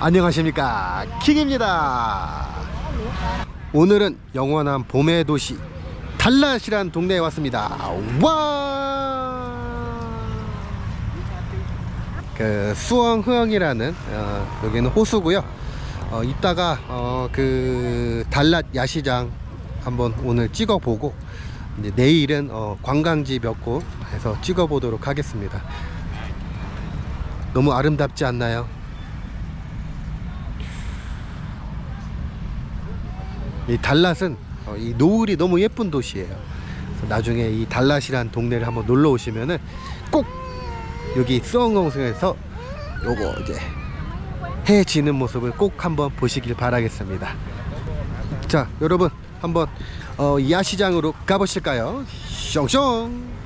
안녕하십니까. 킹입니다. 오늘은 영원한 봄의 도시 달랏이란 동네에 왔습니다. 와! 그 수원흥이라는 어, 여기는 호수고요. 어, 이따가 어, 그 달랏 야시장 한번 오늘 찍어보고 내일은 어, 관광지 몇곳 해서 찍어보도록 하겠습니다. 너무 아름답지 않나요? 이 달랏은 어, 이 노을이 너무 예쁜 도시예요. 나중에 이 달랏이란 동네를 한번 놀러 오시면은 꼭 여기 수원공성에서 요거 이제 해 지는 모습을 꼭 한번 보시길 바라겠습니다. 자, 여러분 한번 어, 이 야시장으로 가보실까요? 숑숑.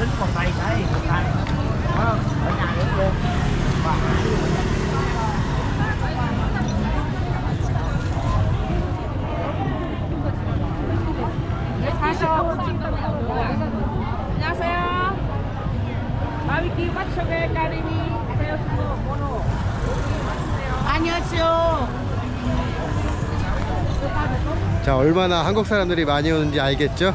Tính còn tay cái một tay ở nhà đứng luôn 안녕하세요. 바비큐 맛초게 까리니 세요스모 모노. 안녕하세요 자, 얼마나 한국 사람들이 많이 오는지 알겠죠?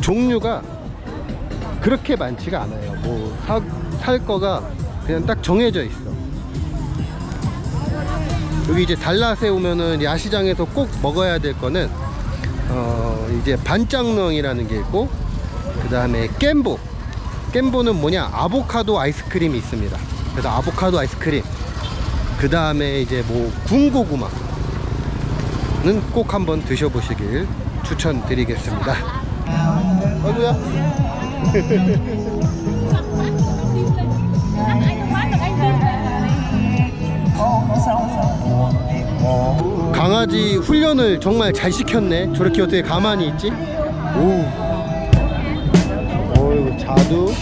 종류가 그렇게 많지가 않아요. 뭐살 거가 그냥 딱 정해져 있어. 여기 이제 달랏에 오면은 야시장에서 꼭 먹어야 될 거는 어 이제 반짱릉이라는 게 있고 그 다음에 겜보 겜보는 뭐냐 아보카도 아이스크림이 있습니다. 그래서 아보카도 아이스크림 그 다음에 이제 뭐 군고구마는 꼭 한번 드셔보시길 추천드리겠습니다. 어구야. 강아지 훈련을 정말 잘 시켰네. 저렇게 어떻게 가만히 있지? 오. 자두